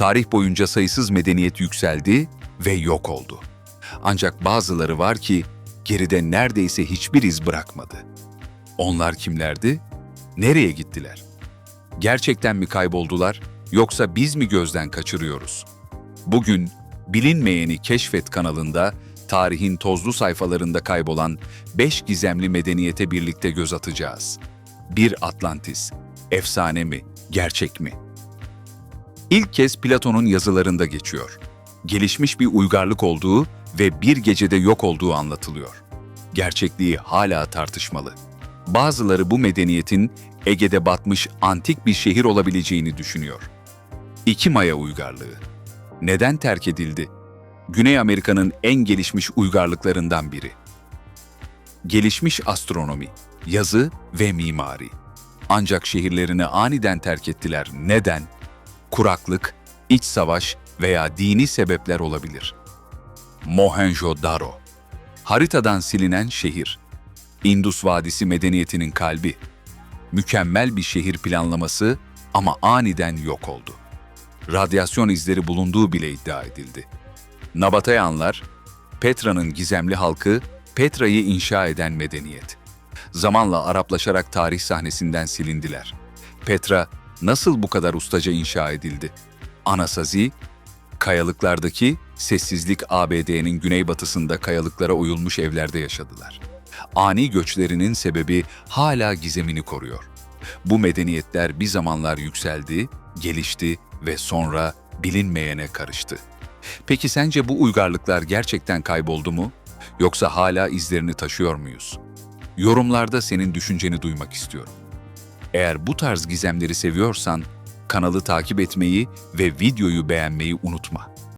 Tarih boyunca sayısız medeniyet yükseldi ve yok oldu. Ancak bazıları var ki geride neredeyse hiçbir iz bırakmadı. Onlar kimlerdi? Nereye gittiler? Gerçekten mi kayboldular yoksa biz mi gözden kaçırıyoruz? Bugün Bilinmeyeni Keşfet kanalında tarihin tozlu sayfalarında kaybolan beş gizemli medeniyete birlikte göz atacağız. Bir Atlantis, efsane mi, gerçek mi? İlk kez Platon'un yazılarında geçiyor. Gelişmiş bir uygarlık olduğu ve bir gecede yok olduğu anlatılıyor. Gerçekliği hala tartışmalı. Bazıları bu medeniyetin Ege'de batmış antik bir şehir olabileceğini düşünüyor. İki Maya uygarlığı. Neden terk edildi? Güney Amerika'nın en gelişmiş uygarlıklarından biri. Gelişmiş astronomi, yazı ve mimari. Ancak şehirlerini aniden terk ettiler. Neden? Kuraklık, iç savaş veya dini sebepler olabilir. Mohenjo-Daro Haritadan silinen şehir. Indus Vadisi medeniyetinin kalbi. Mükemmel bir şehir planlaması ama aniden yok oldu. Radyasyon izleri bulunduğu bile iddia edildi. Nabatayanlar, Petra'nın gizemli halkı, Petra'yı inşa eden medeniyet. Zamanla Araplaşarak tarih sahnesinden silindiler. Petra nasıl bu kadar ustaca inşa edildi? Anasazi, kayalıklardaki sessizlik ABD'nin güneybatısında kayalıklara oyulmuş evlerde yaşadılar. Ani göçlerinin sebebi hala gizemini koruyor. Bu medeniyetler bir zamanlar yükseldi, gelişti ve sonra bilinmeyene karıştı. Peki sence bu uygarlıklar gerçekten kayboldu mu? Yoksa hala izlerini taşıyor muyuz? Yorumlarda senin düşünceni duymak istiyorum. Eğer bu tarz gizemleri seviyorsan kanalı takip etmeyi ve videoyu beğenmeyi unutma.